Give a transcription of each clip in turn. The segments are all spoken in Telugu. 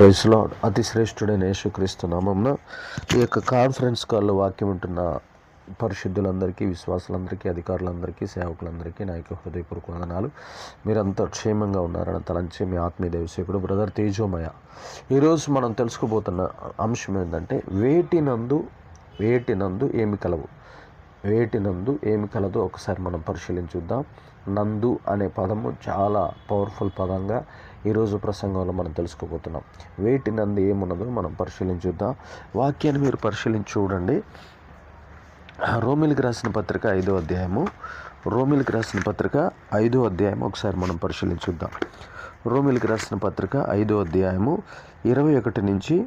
ప్రైజ్లో అతి శ్రేష్ఠుడైన యేసుక్రీస్తు నామంన ఈ యొక్క కాన్ఫరెన్స్ కాల్లో వాక్యం ఉంటున్న పరిశుద్ధులందరికీ విశ్వాసులందరికీ అధికారులందరికీ సేవకులందరికీ నా యొక్క హృదయపూర్వక వందనాలు. మీరంతా క్షేమంగా ఉన్నారని తలంచి మీ ఆత్మీయ దేవసేకుడు బ్రదర్ తేజోమయ. ఈరోజు మనం తెలుసుకోబోతున్న అంశం ఏంటంటే వేటినందు వేటినందు ఏమి కలవు? వేటినందు ఏమి కలదో ఒకసారి మనం పరిశీలించుద్దాం నందు అనే పదము చాలా పవర్ఫుల్ పదంగా ఈరోజు ప్రసంగంలో మనం తెలుసుకోబోతున్నాం. వేటి నందు ఏమున్నదో మనం పరిశీలించుద్దాం వాక్యాన్ని మీరు పరిశీలించి చూడండి. రోమిల్కి రాసిన పత్రిక ఐదో అధ్యాయము. రోమిల్కి రాసిన పత్రిక ఐదో అధ్యాయం ఒకసారి మనం పరిశీలించుద్దాం రోమిల్కి రాసిన పత్రిక ఐదో అధ్యాయము ఇరవై ఒకటి నుంచి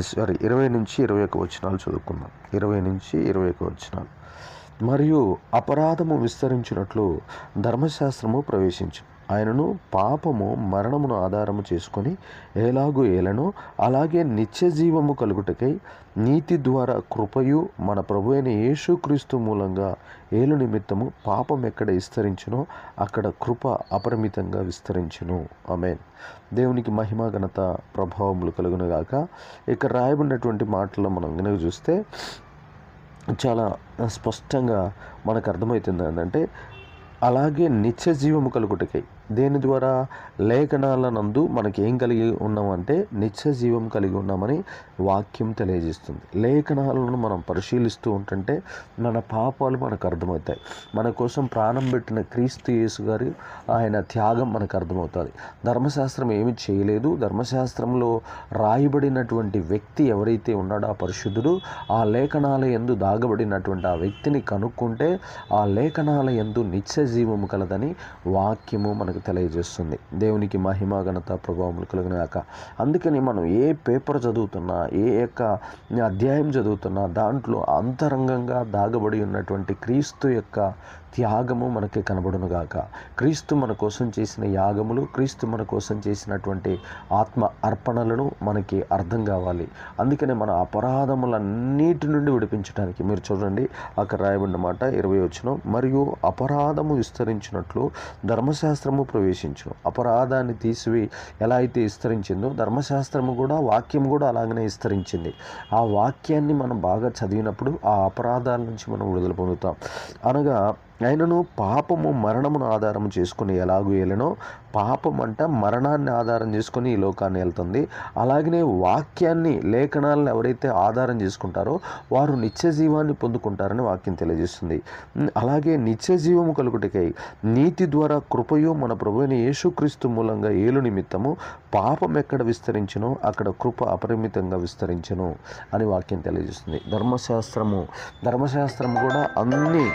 సారీ ఇరవై నుంచి ఇరవై ఒక వచనాలు చదువుకుందాం. ఇరవై నుంచి ఇరవై ఒక వచనాలు. మరియు అపరాధము విస్తరించినట్లు ధర్మశాస్త్రము ప్రవేశించు ఆయనను పాపము మరణమును ఆధారము చేసుకొని ఎలాగూ ఏలనో అలాగే నిత్య జీవము కలుగుటకై నీతి ద్వారా కృపయు మన ప్రభు అయిన యేసుక్రీస్తు మూలంగా ఏలు నిమిత్తము పాపం ఎక్కడ విస్తరించునో అక్కడ కృప అపరిమితంగా విస్తరించును. ఆమెన్. దేవునికి మహిమ ఘనత ప్రభావములు కలుగునుగాక ఇక్కడ రాయబడినటువంటి మాటల్లో మనం కనుక చూస్తే చాలా స్పష్టంగా మనకు అర్థమవుతుంది ఏంటంటే అలాగే నిత్య జీవము కలుగుటకై దేని ద్వారా? లేఖనాల నందు మనకి ఏం కలిగి ఉన్నామంటే నిత్య జీవం కలిగి ఉన్నామని వాక్యం తెలియజేస్తుంది. లేఖనాలను మనం పరిశీలిస్తూ ఉంటుంటే మన పాపాలు మనకు అర్థమవుతాయి. మన కోసం ప్రాణం పెట్టిన క్రీస్తు యేసు గారి ఆయన త్యాగం మనకు అర్థమవుతుంది. ధర్మశాస్త్రం ఏమి చేయలేదు. ధర్మశాస్త్రంలో రాయబడినటువంటి వ్యక్తి ఎవరైతే ఉన్నాడో ఆ పరిశుద్ధుడు ఆ లేఖనాల ఎందు దాగబడినటువంటి ఆ వ్యక్తిని కనుక్కుంటే ఆ లేఖనాల ఎందు నిత్య జీవము కలదని వాక్యము మనకు తెలియజేస్తుంది. దేవునికి మహిమ ఘనత ప్రభావములు కలిగినాక అందుకని మనం ఏ పేపర్ చదువుతున్నా ఏ యొక్క అధ్యాయం చదువుతున్నా దాంట్లో అంతరంగంగా దాగబడి ఉన్నటువంటి క్రీస్తు యొక్క త్యాగము మనకి కనబడునుగాక క్రీస్తు మన కోసం చేసిన యాగములు క్రీస్తు మన కోసం చేసినటువంటి ఆత్మ అర్పణలను మనకి అర్థం కావాలి. అందుకనే మన అపరాధములన్నిటి నుండి విడిపించడానికి మీరు చూడండి అక్కడ రాయబడిన మాట ఇరవై వచ్చిన మరియు అపరాధము విస్తరించినట్లు ధర్మశాస్త్రము ప్రవేశించును. అపరాధాన్ని తీసివి ఎలా అయితే విస్తరించిందో ధర్మశాస్త్రము కూడా వాక్యం కూడా అలాగనే విస్తరించింది. ఆ వాక్యాన్ని మనం బాగా చదివినప్పుడు ఆ అపరాధాల నుంచి మనం విడుదల పొందుతాం. అనగా ఆయనను పాపము మరణమును ఆధారం చేసుకుని ఎలాగూ ఏలనో పాపం అంట మరణాన్ని ఆధారం చేసుకుని ఈ లోకాన్ని వెళ్తుంది. అలాగనే వాక్యాన్ని లేఖనాలను ఎవరైతే ఆధారం చేసుకుంటారో వారు నిత్య జీవాన్ని పొందుకుంటారని వాక్యం తెలియజేస్తుంది. అలాగే నిత్య జీవము కలుగుటకై నీతి ద్వారా కృపయు మన ప్రభుని యేసుక్రీస్తు మూలంగా ఏలు నిమిత్తము పాపం ఎక్కడ విస్తరించునో అక్కడ కృప అపరిమితంగా విస్తరించను అని వాక్యం తెలియజేస్తుంది. ధర్మశాస్త్రము ధర్మశాస్త్రం కూడా అన్ని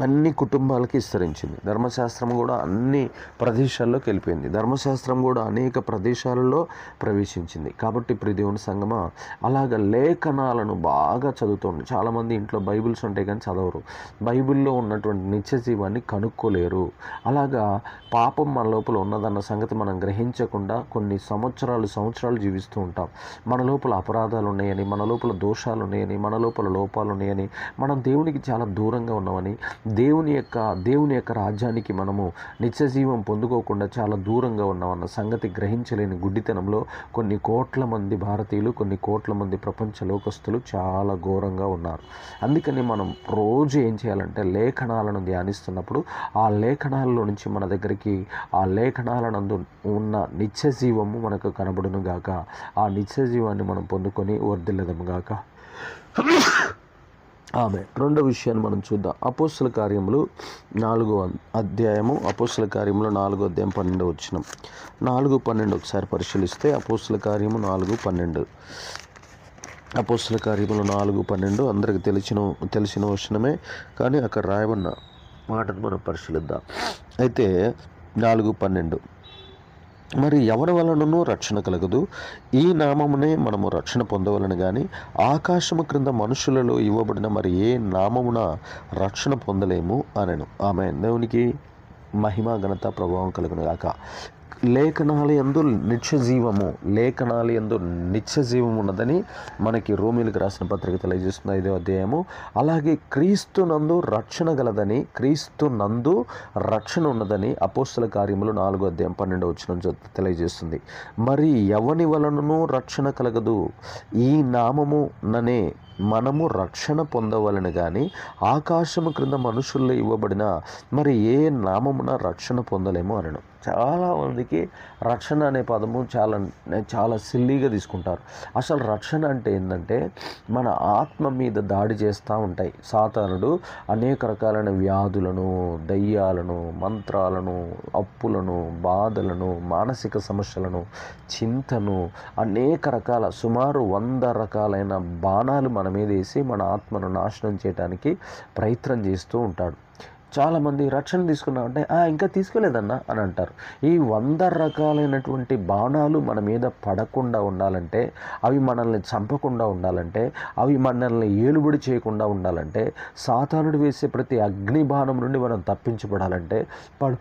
అన్ని కుటుంబాలకి విస్తరించింది. ధర్మశాస్త్రం కూడా అన్ని ప్రదేశాల్లోకి వెళ్ళిపోయింది. ధర్మశాస్త్రం కూడా అనేక ప్రదేశాలలో ప్రవేశించింది. కాబట్టి ప్రియ దేవుని సంగమ అలాగ లేఖనాలను బాగా చదువుతుంది. చాలామంది ఇంట్లో బైబిల్స్ ఉంటాయి కానీ చదవరు. బైబిల్లో ఉన్నటువంటి నిత్య జీవాన్ని కనుక్కోలేరు. అలాగా పాపం మన లోపల ఉన్నదన్న సంగతి మనం గ్రహించకుండా కొన్ని సంవత్సరాలు సంవత్సరాలు జీవిస్తూ ఉంటాం. మన లోపల అపరాధాలు ఉన్నాయని మన లోపల దోషాలు ఉన్నాయని మన లోపల లోపాలు ఉన్నాయని మనం దేవునికి చాలా దూరంగా ఉన్నామని దేవుని యొక్క దేవుని యొక్క రాజ్యానికి మనము నిత్యజీవం పొందుకోకుండా చాలా దూరంగా ఉన్నామన్న సంగతి గ్రహించలేని గుడ్డితనంలో కొన్ని కోట్ల మంది భారతీయులు కొన్ని కోట్ల మంది ప్రపంచ లోకస్తులు చాలా ఘోరంగా ఉన్నారు. అందుకని మనం రోజు ఏం చేయాలంటే లేఖనాలను ధ్యానిస్తున్నప్పుడు ఆ లేఖనాలలో నుంచి మన దగ్గరికి ఆ లేఖనాలనందు ఉన్న నిత్యజీవము మనకు కనబడును గాక. ఆ నిత్యజీవాన్ని మనం పొందుకొని వర్ధిల్లదము గాక. ఆమె. రెండో విషయాన్ని మనం చూద్దాం. అపోస్తుల కార్యములు నాలుగో అధ్యాయము అపోస్తుల కార్యములు నాలుగో అధ్యాయం పన్నెండు వచ్చిన నాలుగు పన్నెండు ఒకసారి పరిశీలిస్తే అపోస్తుల కార్యము నాలుగు పన్నెండు. అపోస్తుల కార్యములు నాలుగు పన్నెండు అందరికి తెలిసిన తెలిసిన వచనమే కానీ అక్కడ రాయబడిన మాటను మనం పరిశీలిద్దాం. అయితే నాలుగు పన్నెండు. మరి ఎవరి వలనను రక్షణ కలగదు. ఈ నామమునే మనము రక్షణ పొందవలను కానీ ఆకాశము క్రింద మనుషులలో ఇవ్వబడిన మరి ఏ నామమున రక్షణ పొందలేము అనను. ఆమె దేవునికి మహిమ ఘనత ప్రభావం కలుగును గాక. లేఖనాలు ఎందు నిత్య జీవము లేఖనాలు ఎందు నిత్య జీవం ఉన్నదని మనకి రోమిలకు రాసిన పత్రిక తెలియజేస్తుంది ఐదో అధ్యాయము. అలాగే క్రీస్తు నందు రక్షణ గలదని క్రీస్తు నందు రక్షణ ఉన్నదని అపోస్తుల కార్యములు నాలుగో అధ్యాయం పన్నెండు వచ్చిన తెలియజేస్తుంది. మరి ఎవని వలనను రక్షణ కలగదు? ఈ నామము ననే మనము రక్షణ పొందవలని కానీ ఆకాశము క్రింద మనుషుల్లో ఇవ్వబడిన మరి ఏ నామమున రక్షణ పొందలేము అనను. చాలా మందికి రక్షణ అనే పదము చాలా చాలా సిల్లీగా తీసుకుంటారు. అసలు రక్షణ అంటే ఏంటంటే మన ఆత్మ మీద దాడి చేస్తూ ఉంటాయి. సాతానుడు అనేక రకాలైన వ్యాధులను దయ్యాలను మంత్రాలను అప్పులను బాధలను మానసిక సమస్యలను చింతను అనేక రకాల సుమారు వంద రకాలైన బాణాలు మన మన మీద వేసి మన ఆత్మను నాశనం చేయడానికి ప్రయత్నం చేస్తూ ఉంటాడు. చాలామంది రక్షణ తీసుకున్నామంటే ఇంకా తీసుకోలేదన్నా అని అంటారు. ఈ వంద రకాలైనటువంటి బాణాలు మన మీద పడకుండా ఉండాలంటే అవి మనల్ని చంపకుండా ఉండాలంటే అవి మనల్ని ఏలుబడి చేయకుండా ఉండాలంటే సాతానుడు వేసే ప్రతి అగ్ని బాణం నుండి మనం తప్పించబడాలంటే పడు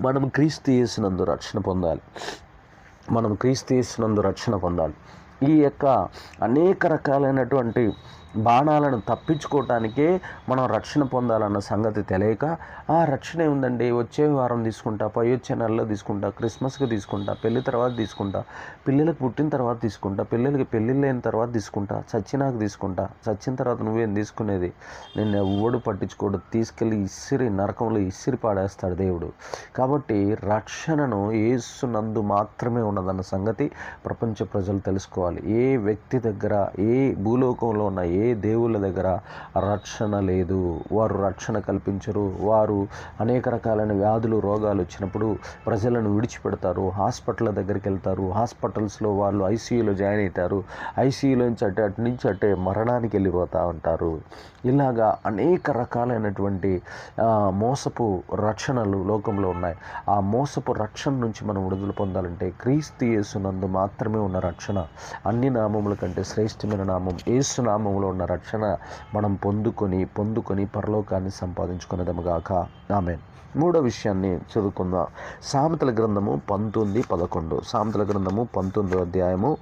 మనం క్రీస్తు చేసినందు రక్షణ పొందాలి. మనం క్రీస్తు చేసినందు రక్షణ పొందాలి. ఈ యొక్క అనేక రకాలైనటువంటి బాణాలను తప్పించుకోవటానికే మనం రక్షణ పొందాలన్న సంగతి తెలియక ఆ రక్షణ ఏముందండి? వచ్చే వారం తీసుకుంటా పై వచ్చే నెలలో తీసుకుంటా క్రిస్మస్కి తీసుకుంటా పెళ్ళి తర్వాత తీసుకుంటా పిల్లలకు పుట్టిన తర్వాత తీసుకుంటా పిల్లలకి పెళ్ళిళ్ళు అయిన తర్వాత తీసుకుంటా చచ్చినాక తీసుకుంటా చచ్చిన తర్వాత నువ్వేం తీసుకునేది? నేను ఎవ్వడు పట్టించుకోడు తీసుకెళ్ళి ఇసిరి నరకంలో ఇసిరి పాడేస్తాడు దేవుడు. కాబట్టి రక్షణను ఏసునందు మాత్రమే ఉన్నదన్న సంగతి ప్రపంచ ప్రజలు తెలుసుకోవాలి. ఏ వ్యక్తి దగ్గర ఏ భూలోకంలో ఉన్న ఏ ఏ దేవుళ్ళ దగ్గర రక్షణ లేదు. వారు రక్షణ కల్పించరు. వారు అనేక రకాలైన వ్యాధులు రోగాలు వచ్చినప్పుడు ప్రజలను విడిచిపెడతారు. హాస్పిటల్ దగ్గరికి వెళ్తారు. హాస్పిటల్స్లో వాళ్ళు ఐసీయూలో జాయిన్ అవుతారు. ఐసీయూలో నుంచి అట్టే అటు నుంచి అటే మరణానికి వెళ్ళిపోతూ ఉంటారు. ఇలాగా అనేక రకాలైనటువంటి మోసపు రక్షణలు లోకంలో ఉన్నాయి. ఆ మోసపు రక్షణ నుంచి మనం విడుదల పొందాలంటే క్రీస్తు యేసునందు మాత్రమే ఉన్న రక్షణ. అన్ని నామముల కంటే శ్రేష్టమైన నామం ఏసు నామములో ఉన్న రక్షణ మనం పొందుకొని పొందుకొని పరలోకాన్ని సంపాదించుకునేదముగాక. ఆమె మూడో విషయాన్ని చదువుకుందాం. సామెతల గ్రంథము పంతొమ్మిది పదకొండు. సామెతల గ్రంథము పంతొమ్మిదో అధ్యాయము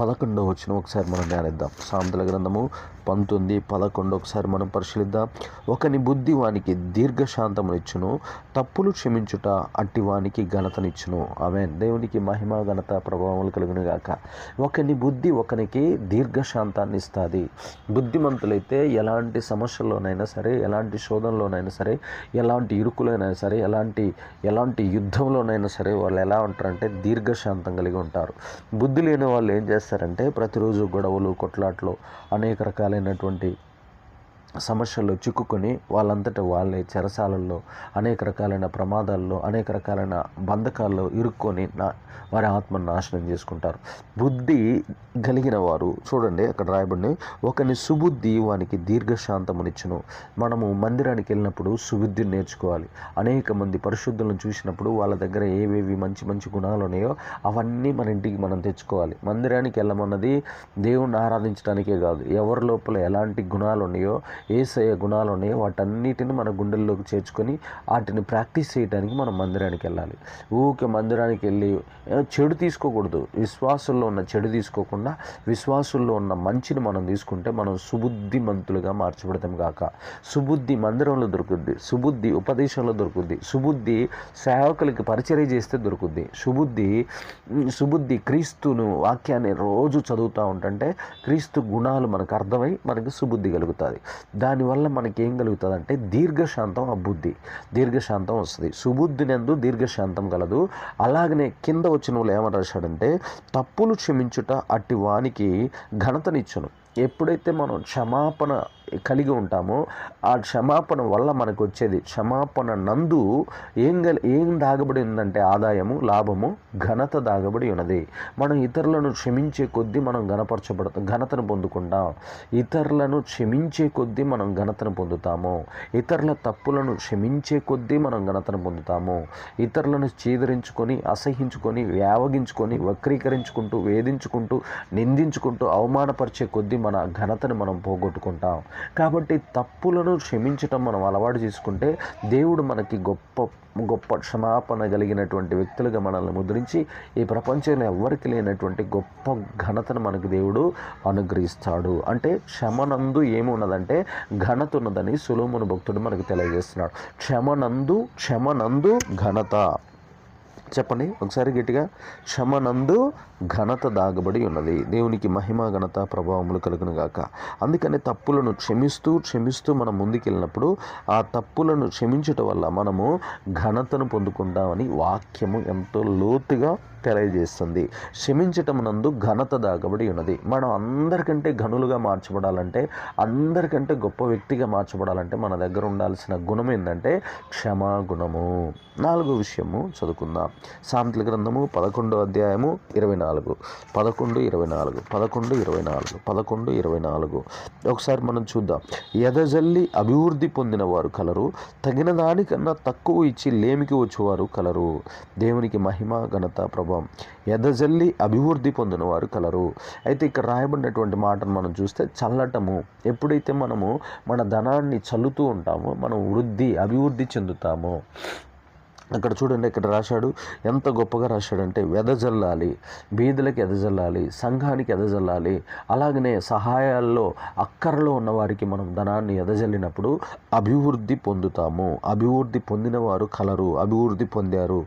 పదకొండో వచ్చిన ఒకసారి మనం ధ్యానిద్దాం. సామెతల గ్రంథము పంతొమ్మిది పదకొండు ఒకసారి మనం పరిశీలిద్దాం. ఒకని బుద్ధి వానికి దీర్ఘశాంతమునిచ్చును తప్పులు క్షమించుట అట్టి వానికి ఘనతనిచ్చును. ఆమె దేవునికి మహిమ ఘనత ప్రభావం కలిగినగాక. ఒకని బుద్ధి ఒకనికి దీర్ఘశాంతాన్ని ఇస్తుంది బుద్ధిమంతులైతే ఎలాంటి సమస్యల్లోనైనా సరే ఎలాంటి శోధనలోనైనా సరే ఎలాంటి ఇరుకులైనా సరే ఎలాంటి ఎలాంటి యుద్ధంలోనైనా సరే వాళ్ళు ఎలా ఉంటారంటే దీర్ఘశాంతం కలిగి ఉంటారు. బుద్ధి లేని వాళ్ళు ఏం చేస్తారంటే ప్రతిరోజు గొడవలు కొట్లాట్లు అనేక రకాలైనటువంటి సమస్యల్లో చిక్కుకొని వాళ్ళంతటా వాళ్ళే చెరసాలల్లో అనేక రకాలైన ప్రమాదాల్లో అనేక రకాలైన బంధకాల్లో ఇరుక్కొని నా వారి ఆత్మను నాశనం చేసుకుంటారు. బుద్ధి కలిగిన వారు చూడండి అక్కడ రాయబడి ఒకని సుబుద్ధి వానికి దీర్ఘశాంతమునిచ్చును. మనము మందిరానికి వెళ్ళినప్పుడు సుబుద్ధిని నేర్చుకోవాలి. అనేక మంది పరిశుద్ధులను చూసినప్పుడు వాళ్ళ దగ్గర ఏవేవి మంచి మంచి గుణాలు ఉన్నాయో అవన్నీ మన ఇంటికి మనం తెచ్చుకోవాలి. మందిరానికి వెళ్ళమన్నది దేవుణ్ణి ఆరాధించడానికే కాదు ఎవరి లోపల ఎలాంటి గుణాలు ఉన్నాయో ఏసయ గుణాలు ఉన్నాయో వాటన్నిటిని మన గుండెల్లోకి చేర్చుకొని వాటిని ప్రాక్టీస్ చేయడానికి మనం మందిరానికి వెళ్ళాలి. ఊకే మందిరానికి వెళ్ళి చెడు తీసుకోకూడదు. విశ్వాసుల్లో ఉన్న చెడు తీసుకోకుండా విశ్వాసుల్లో ఉన్న మంచిని మనం తీసుకుంటే మనం సుబుద్ధి మంతులుగా మార్చబడతాం కాక సుబుద్ధి మందిరంలో దొరుకుద్ది. సుబుద్ధి ఉపదేశంలో దొరుకుద్ది. సుబుద్ధి సేవకులకి పరిచర్య చేస్తే దొరుకుద్ది. సుబుద్ధి సుబుద్ధి క్రీస్తును వాక్యాన్ని రోజు చదువుతూ ఉంటుంటే క్రీస్తు గుణాలు మనకు అర్థమై మనకి సుబుద్ధి కలుగుతుంది. దానివల్ల మనకి ఏం కలుగుతుంది అంటే దీర్ఘశాంతం ఆ బుద్ధి దీర్ఘశాంతం వస్తుంది. సుబుద్ధినందు దీర్ఘశాంతం కలదు. అలాగనే కింద వచ్చిన వాళ్ళు ఏమని రాశాడంటే తప్పులు క్షమించుట అట్టి వానికి ఘనతనిచ్చును. ఎప్పుడైతే మనం క్షమాపణ కలిగి ఉంటామో ఆ క్షమాపణ వల్ల మనకు వచ్చేది క్షమాపణ నందు ఏం గల ఏం దాగబడి ఉందంటే ఆదాయము లాభము ఘనత దాగబడి ఉన్నది. మనం ఇతరులను క్షమించే కొద్దీ మనం ఘనపరచబడతాం ఘనతను పొందుకుంటాం. ఇతరులను క్షమించే కొద్దీ మనం ఘనతను పొందుతాము. ఇతరుల తప్పులను క్షమించే కొద్దీ మనం ఘనతను పొందుతాము. ఇతరులను చీదరించుకొని అసహించుకొని వ్యావగించుకొని వక్రీకరించుకుంటూ వేధించుకుంటూ నిందించుకుంటూ అవమానపరిచే కొద్దీ మన ఘనతను మనం పోగొట్టుకుంటాం. కాబట్టి తప్పులను క్షమించటం మనం అలవాటు చేసుకుంటే దేవుడు మనకి గొప్ప గొప్ప క్షమాపణ కలిగినటువంటి వ్యక్తులుగా మనల్ని ముద్రించి ఈ ప్రపంచంలో ఎవ్వరికి లేనటువంటి గొప్ప ఘనతను మనకు దేవుడు అనుగ్రహిస్తాడు. అంటే క్షమనందు ఏమున్నదంటే ఘనత ఉన్నదని సులోమును భక్తుడు మనకు తెలియజేస్తున్నాడు. క్షమనందు క్షమనందు ఘనత. చెప్పండి. ఒకసారి గట్టిగా క్షమనందు ఘనత దాగబడి ఉన్నది. దేవునికి మహిమ ఘనత ప్రభావములు కలుగును గాక. అందుకని తప్పులను క్షమిస్తూ క్షమిస్తూ మనం ముందుకెళ్ళినప్పుడు ఆ తప్పులను క్షమించటం వల్ల మనము ఘనతను పొందుకుంటామని వాక్యము ఎంతో లోతుగా తెలియజేస్తుంది. క్షమించటం నందు ఘనత దాగబడి ఉన్నది. మనం అందరికంటే ఘనులుగా మార్చబడాలంటే అందరికంటే గొప్ప వ్యక్తిగా మార్చబడాలంటే మన దగ్గర ఉండాల్సిన గుణం ఏంటంటే క్షమా గుణము. నాలుగో విషయము చదువుకుందాం. సామెతల గ్రంథము పదకొండో అధ్యాయము ఇరవై నాలుగు. పదకొండు ఇరవై నాలుగు. పదకొండు ఇరవై నాలుగు. పదకొండు ఇరవై నాలుగు. ఒకసారి మనం చూద్దాం. ఎదజల్లి అభివృద్ధి పొందిన వారు కలరు తగిన దానికన్నా తక్కువ ఇచ్చి లేమికి వచ్చేవారు కలరు. దేవునికి మహిమ ఘనత ప్రభావం ఎదజల్లి అభివృద్ధి పొందిన వారు కలరు. అయితే ఇక్కడ రాయబడినటువంటి మాటను మనం చూస్తే చల్లటము. ఎప్పుడైతే మనము మన ధనాన్ని చల్లుతూ ఉంటామో మనం వృద్ధి అభివృద్ధి చెందుతామో. అక్కడ చూడండి ఇక్కడ రాశాడు ఎంత గొప్పగా రాశాడంటే వెదజల్లాలి బీదులకి ఎదజల్లాలి సంఘానికి ఎదజల్లాలి అలాగనే సహాయాల్లో అక్కరలో ఉన్నవారికి మనం ధనాన్ని ఎదజల్లినప్పుడు అభివృద్ధి పొందుతాము. అభివృద్ధి పొందిన వారు కలరు అభివృద్ధి పొందారు.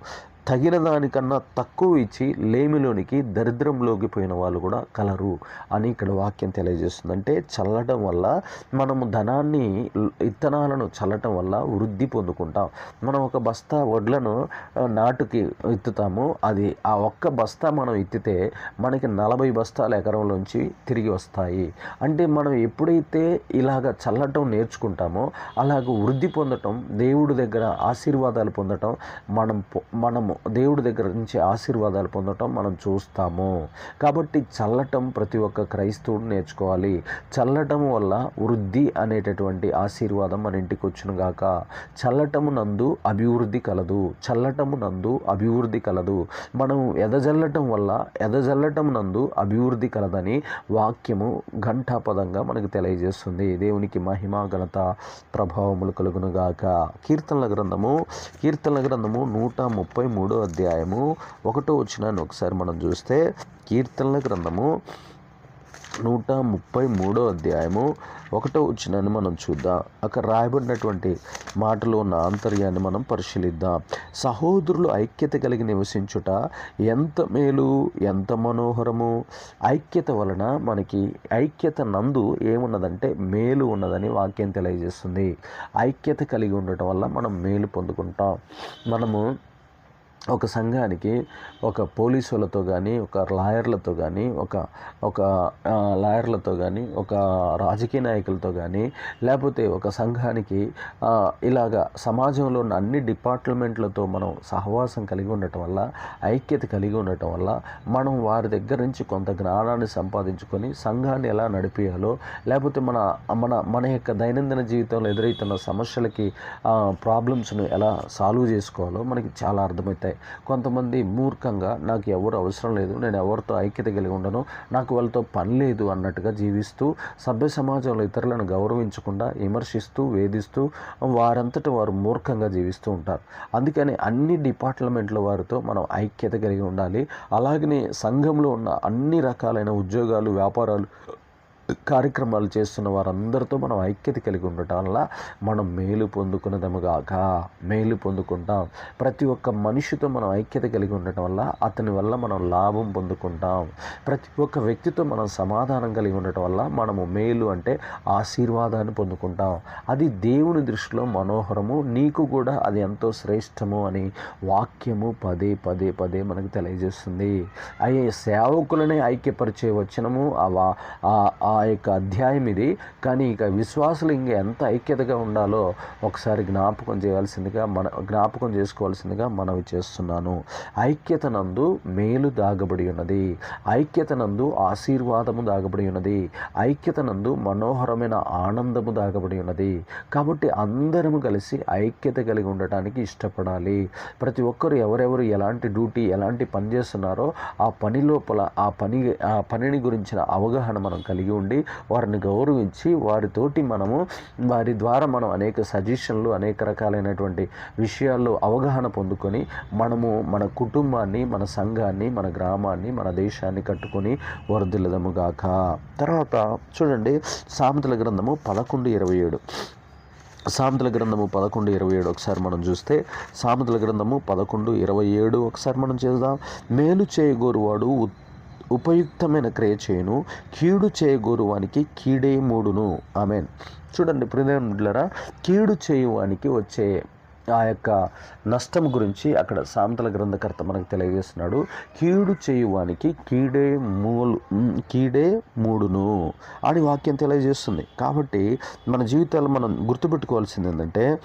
తగిన దానికన్నా తక్కువ ఇచ్చి లేమిలోనికి దరిద్రంలోకి పోయిన వాళ్ళు కూడా కలరు అని ఇక్కడ వాక్యం తెలియజేస్తుంది. అంటే చల్లటం వల్ల మనము ధనాన్ని ఇత్తనాలను చల్లటం వల్ల వృద్ధి పొందుకుంటాం. మనం ఒక బస్తా వడ్లను నాటుకి ఎత్తుతాము అది ఆ ఒక్క బస్తా మనం ఎత్తితే మనకి నలభై బస్తాల ఎకరంలోంచి తిరిగి వస్తాయి. అంటే మనం ఎప్పుడైతే ఇలాగ చల్లటం నేర్చుకుంటామో అలాగ వృద్ధి పొందటం దేవుడి దగ్గర ఆశీర్వాదాలు పొందటం మనం పొ- మనము దేవుడి దగ్గర నుంచి ఆశీర్వాదాలు పొందటం మనం చూస్తాము. కాబట్టి చల్లటం ప్రతి ఒక్క క్రైస్తవుడు నేర్చుకోవాలి. చల్లటం వల్ల వృద్ధి అనేటటువంటి ఆశీర్వాదం మన ఇంటికి వచ్చును గాక. చల్లటము నందు అభివృద్ధి కలదు. చల్లటము నందు అభివృద్ధి కలదు. మనం ఎదజల్లటం వల్ల ఎదజల్లటం నందు అభివృద్ధి కలదని వాక్యము ఘంటాపదంగా మనకు తెలియజేస్తుంది. దేవునికి మహిమ ఘనత ప్రభావములు కలుగునుగాక కీర్తనల గ్రంథము కీర్తనల గ్రంథము నూట ముప్పై మూడు మూడో అధ్యాయము ఒకటో వచ్చినాన్ని ఒకసారి మనం చూస్తే కీర్తనల గ్రంథము నూట ముప్పై మూడో అధ్యాయము ఒకటో వచ్చినాన్ని మనం చూద్దాం. అక్కడ రాయబడినటువంటి మాటలో ఉన్న ఆంతర్యాన్ని మనం పరిశీలిద్దాం. సహోదరులు ఐక్యత కలిగి నివసించుట ఎంత మేలు ఎంత మనోహరము? ఐక్యత వలన మనకి ఐక్యత నందు ఏమున్నదంటే మేలు ఉన్నదని వాక్యం తెలియజేస్తుంది. ఐక్యత కలిగి ఉండటం వల్ల మనం మేలు పొందుకుంటాం. మనము ఒక సంఘానికి ఒక పోలీసులతో కానీ ఒక లాయర్లతో కానీ ఒక ఒక లాయర్లతో కానీ ఒక రాజకీయ నాయకులతో కానీ లేకపోతే ఒక సంఘానికి ఇలాగ సమాజంలో ఉన్న అన్ని డిపార్ట్మెంట్లతో మనం సహవాసం కలిగి ఉండటం వల్ల ఐక్యత కలిగి ఉండటం వల్ల మనం వారి దగ్గర నుంచి కొంత జ్ఞానాన్ని సంపాదించుకొని సంఘాన్ని ఎలా నడిపేయాలో లేకపోతే మన మన మన యొక్క దైనందిన జీవితంలో ఎదురవుతున్న సమస్యలకి ప్రాబ్లమ్స్ను ఎలా సాల్వ్ చేసుకోవాలో మనకి చాలా అర్థమవుతాయి కొంతమంది మూర్ఖంగా నాకు ఎవరు అవసరం లేదు నేను ఎవరితో ఐక్యత కలిగి ఉండను నాకు వాళ్ళతో పని లేదు అన్నట్టుగా జీవిస్తూ సభ్య సమాజంలో ఇతరులను గౌరవించకుండా విమర్శిస్తూ వేధిస్తూ వారంతట వారు మూర్ఖంగా జీవిస్తూ ఉంటారు. అందుకని అన్ని డిపార్ట్మెంట్ల వారితో మనం ఐక్యత కలిగి ఉండాలి. అలాగనే సంఘంలో ఉన్న అన్ని రకాలైన ఉద్యోగాలు వ్యాపారాలు కార్యక్రమాలు చేస్తున్న వారందరితో మనం ఐక్యత కలిగి ఉండటం వల్ల మనం మేలు పొందుకున్నదముగాక మేలు పొందుకుంటాం. ప్రతి ఒక్క మనిషితో మనం ఐక్యత కలిగి ఉండటం వల్ల అతని వల్ల మనం లాభం పొందుకుంటాం. ప్రతి ఒక్క వ్యక్తితో మనం సమాధానం కలిగి ఉండటం వల్ల మనము మేలు అంటే ఆశీర్వాదాన్ని పొందుకుంటాం. అది దేవుని దృష్టిలో మనోహరము నీకు కూడా అది ఎంతో శ్రేష్టము అని వాక్యము పదే పదే పదే మనకు తెలియజేస్తుంది. అయ్యే సేవకులనే ఐక్యపరిచే వచనము ఆ ఆ- యొక్క అధ్యాయం ఇది. కానీ ఇక విశ్వాసులు ఇంక ఎంత ఐక్యతగా ఉండాలో ఒకసారి జ్ఞాపకం చేయాల్సిందిగా మన జ్ఞాపకం చేసుకోవాల్సిందిగా మనవి చేస్తున్నాను. ఐక్యత నందు మేలు దాగబడి ఉన్నది. ఐక్యత నందు ఆశీర్వాదము దాగబడి ఉన్నది. ఐక్యత నందు మనోహరమైన ఆనందము దాగబడి ఉన్నది. కాబట్టి అందరము కలిసి ఐక్యత కలిగి ఉండటానికి ఇష్టపడాలి. ప్రతి ఒక్కరు ఎవరెవరు ఎలాంటి డ్యూటీ ఎలాంటి పని చేస్తున్నారో ఆ పని లోపల ఆ పని ఆ పనిని గురించిన అవగాహన మనం కలిగి ఉండాలి. ఉండి వారిని గౌరవించి వారితోటి మనము వారి ద్వారా మనం అనేక సజెషన్లు అనేక రకాలైనటువంటి విషయాల్లో అవగాహన పొందుకొని మనము మన కుటుంబాన్ని మన సంఘాన్ని మన గ్రామాన్ని మన దేశాన్ని కట్టుకొని వరదిల్లదముగాక తర్వాత చూడండి సామెతల గ్రంథము పదకొండు ఇరవై ఏడు. సామెతల గ్రంథము పదకొండు ఇరవై ఏడు ఒకసారి మనం చూస్తే సామెతల గ్రంథము పదకొండు ఇరవై ఏడు ఒకసారి మనం చేద్దాం. మేలు చేయగోరువాడు ఉపయుక్తమైన క్రియ చేయను. కీడు చేయగోరువానికి కీడే మూడును. ఆమెన్. చూడండి ప్రియమిట్లరా కీడు చేయువానికి వచ్చే ఆ యొక్క నష్టం గురించి అక్కడ సామెతల గ్రంథకర్త మనకు తెలియజేస్తున్నాడు. కీడు చేయువానికి కీడే మూలు కీడే మూడును. అని వాక్యం తెలియజేస్తుంది. కాబట్టి మన జీవితాలు మనం గుర్తుపెట్టుకోవాల్సింది ఏంటంటే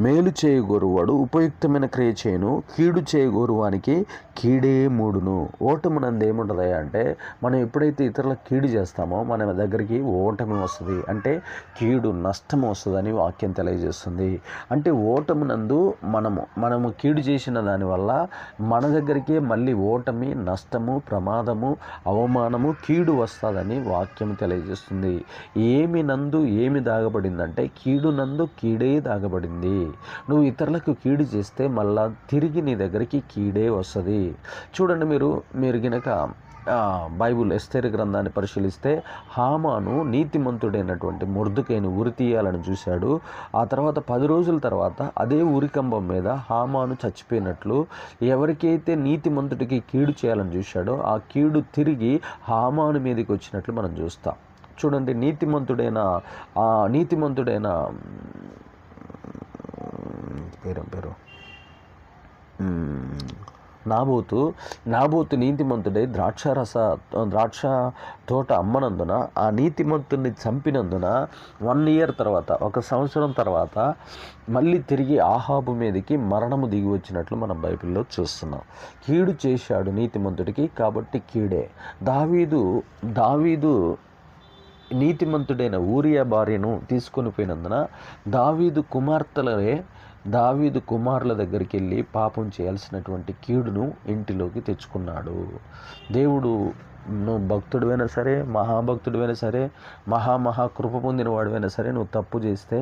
మేలు చేయగోరువాడు ఉపయుక్తమైన క్రియ చేయను కీడు చేయగోరువానికి కీడే మూడును. ఓటమి నందు ఏముంటుంది అంటే మనం ఎప్పుడైతే ఇతరులకు కీడు చేస్తామో మన దగ్గరికి ఓటమి వస్తుంది. అంటే కీడు నష్టం వస్తుందని వాక్యం తెలియజేస్తుంది. అంటే ఓటమునందు మనము మనము కీడు చేసిన దానివల్ల మన దగ్గరికే మళ్ళీ ఓటమి నష్టము ప్రమాదము అవమానము కీడు వస్తుందని వాక్యం తెలియజేస్తుంది. ఏమి నందు ఏమి దాగబడిందంటే కీడు నందు కీడే దాగబడింది. నువ్వు ఇతరులకు కీడు చేస్తే మళ్ళా తిరిగి నీ దగ్గరికి కీడే వస్తుంది. చూడండి మీరు మీరు గినక బైబుల్ ఎస్తేరు గ్రంథాన్ని పరిశీలిస్తే హామాను నీతిమంతుడైనటువంటి ముర్దుకైన ఉరి తీయాలని చూశాడు. ఆ తర్వాత పది రోజుల తర్వాత అదే ఉరికంబం మీద హామాను చచ్చిపోయినట్లు ఎవరికైతే నీతిమంతుడికి కీడు చేయాలని చూశాడో ఆ కీడు తిరిగి హామాను మీదకి వచ్చినట్లు మనం చూస్తాం. చూడండి నీతిమంతుడైన ఆ నీతిమంతుడైన పేరు పేరు. మ్, నాబోతు నాబోతు నీతిమంతుడై ద్రాక్షరస ద్రాక్ష తోట అమ్మనందున ఆ నీతిమంతుడిని చంపినందున వన్ ఇయర్ తర్వాత ఒక సంవత్సరం తర్వాత మళ్ళీ తిరిగి ఆహాబు మీదకి మరణము దిగి వచ్చినట్లు మనం బైబిల్లో చూస్తున్నాం. కీడు చేశాడు నీతిమంతుడికి కాబట్టి కీడే. దావీదు దావీదు నీతిమంతుడైన ఊరియా భార్యను తీసుకొని పోయినందున దావీదు కుమార్తెలే దావీదు కుమారుల దగ్గరికి వెళ్ళి పాపం చేయాల్సినటువంటి కీడును ఇంటిలోకి తెచ్చుకున్నాడు. దేవుడు నువ్వు భక్తుడివైనా సరే మహాభక్తుడివైనా సరే మహా మహా కృప పొందిన వాడివైనా సరే నువ్వు తప్పు చేస్తే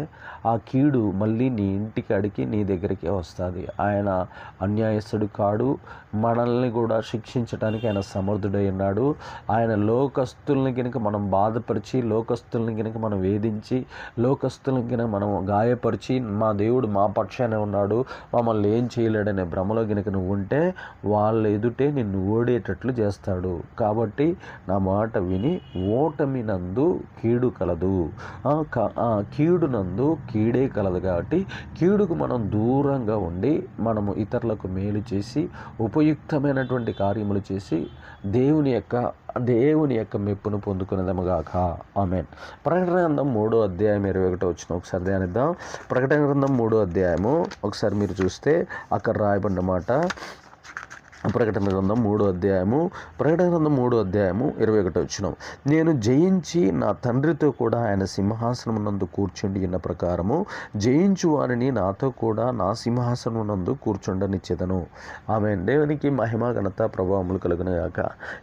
ఆ కీడు మళ్ళీ నీ ఇంటికి అడిగి నీ దగ్గరికి వస్తుంది. ఆయన అన్యాయస్తుడు కాడు మనల్ని కూడా శిక్షించడానికి ఆయన సమర్థుడై ఉన్నాడు. ఆయన లోకస్తుల్ని కనుక మనం బాధపరిచి లోకస్తుల్ని కనుక మనం వేధించి లోకస్తుల్ని కనుక మనం గాయపరిచి మా దేవుడు మా పక్షానే ఉన్నాడు మమ్మల్ని ఏం చేయలేడనే భ్రమలో కనుక నువ్వు ఉంటే వాళ్ళ ఎదుటే నిన్ను ఓడేటట్లు చేస్తాడు. కాబట్టి నా మాట విని ఓటమి నందు కీడు కలదు. కీడు నందు కీడే కలదు కాబట్టి కీడుకు మనం దూరంగా ఉండి మనము ఇతరులకు మేలు చేసి ఉపయుక్తమైనటువంటి కార్యములు చేసి దేవుని యొక్క దేవుని యొక్క మెప్పును పొందుకునేదముగాక ఆమెన్. ప్రకటన గ్రంథం మూడో అధ్యాయం ఇరవై ఒకటో వచ్చిన ఒకసారి ధ్యానిద్దాం. ప్రకటన గ్రంథం మూడో అధ్యాయము ఒకసారి మీరు చూస్తే అక్కడ రాయబడిన మాట ప్రకటన గ్రంథం మూడో అధ్యాయము ప్రకటన గ్రంథం మూడో అధ్యాయము ఇరవై ఒకటి వచ్చిన నేను జయించి నా తండ్రితో కూడా ఆయన సింహాసనమునందు కూర్చుండి ఉన్న ప్రకారము జయించు వారిని నాతో కూడా నా సింహాసనమునందు కూర్చుండనిచ్చేదను ఆమె దేవునికి మహిమ ఘనత ప్రభావములు కలుగునగాక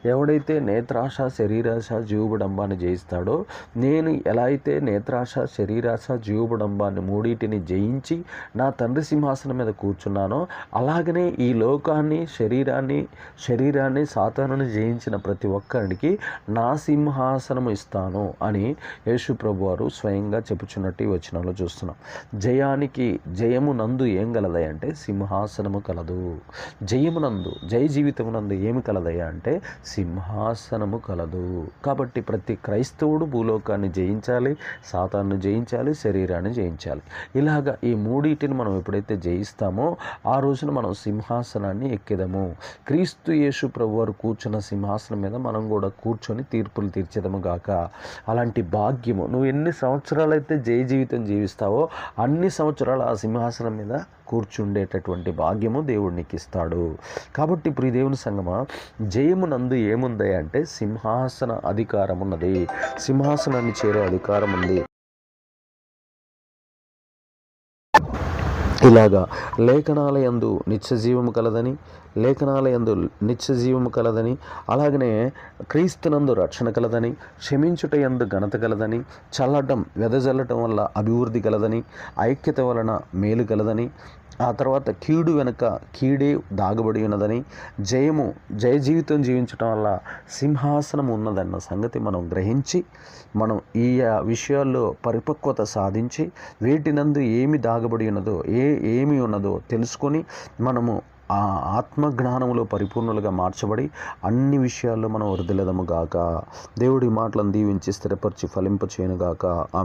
ఎవడైతే నేత్రాశ శరీరాశ జీవబడంబాన్ని జయిస్తాడో నేను ఎలా అయితే నేత్రాశ శరీరాశ జీవబడంబాన్ని మూడింటిని జయించి నా తండ్రి సింహాసనం మీద కూర్చున్నానో అలాగనే ఈ లోకాన్ని శరీర శరీరాన్ని శరీరాన్ని సాతానుని జయించిన ప్రతి ఒక్కరికి నా సింహాసనం ఇస్తాను అని యేసు ప్రభు వారు స్వయంగా చెప్పుచున్నట్టు ఈ వచనంలో చూస్తున్నాం. జయానికి జయము నందు ఏం కలదయ్య అంటే సింహాసనము కలదు. జయమునందు జయ జీవితమునందు ఏమి కలదయ్యా అంటే సింహాసనము కలదు. కాబట్టి ప్రతి క్రైస్తవుడు భూలోకాన్ని జయించాలి సాతాన్ని జయించాలి శరీరాన్ని జయించాలి. ఇలాగ ఈ మూడింటిని మనం ఎప్పుడైతే జయిస్తామో ఆ రోజున మనం సింహాసనాన్ని ఎక్కిదము. క్రీస్తు యేసు ప్రభు వారు కూర్చున్న సింహాసనం మీద మనం కూడా కూర్చొని తీర్పులు తీర్చేదము గాక. అలాంటి భాగ్యము నువ్వు ఎన్ని సంవత్సరాలైతే జయ జీవితం జీవిస్తావో అన్ని సంవత్సరాలు ఆ సింహాసనం మీద కూర్చుండేటటువంటి భాగ్యము దేవుడు నీకు ఇస్తాడు కాబట్టి ఇప్పుడు ఈ దేవుని సంగమా జయము నందు ఏముంది అంటే సింహాసన అధికారం ఉన్నది సింహాసనాన్ని చేరే అధికారం ఉంది. ఇలాగా లేఖనాలయందు నిత్య జీవము కలదని లేఖనాలయందు నిత్య జీవము కలదని అలాగనే క్రీస్తునందు రక్షణ కలదని క్షమించుట యందు ఘనత కలదని చల్లటం వెదజల్లటం వల్ల అభివృద్ధి కలదని ఐక్యత వలన మేలు కలదని ఆ తర్వాత కీడు వెనుక కీడే దాగబడి ఉన్నదని జయము జయ జీవితం జీవించటం వల్ల సింహాసనం ఉన్నదన్న సంగతి మనం గ్రహించి మనం ఈ విషయాల్లో పరిపక్వత సాధించి వీటినందు ఏమి దాగబడి ఉన్నదో ఏ ఏమి ఉన్నదో తెలుసుకొని మనము ఆ ఆత్మజ్ఞానంలో పరిపూర్ణులుగా మార్చబడి అన్ని విషయాల్లో మనం వరదలదము గాక దేవుడి మాటలను దీవించి స్థిరపరిచి ఫలింప చేయనుగాక ఆమె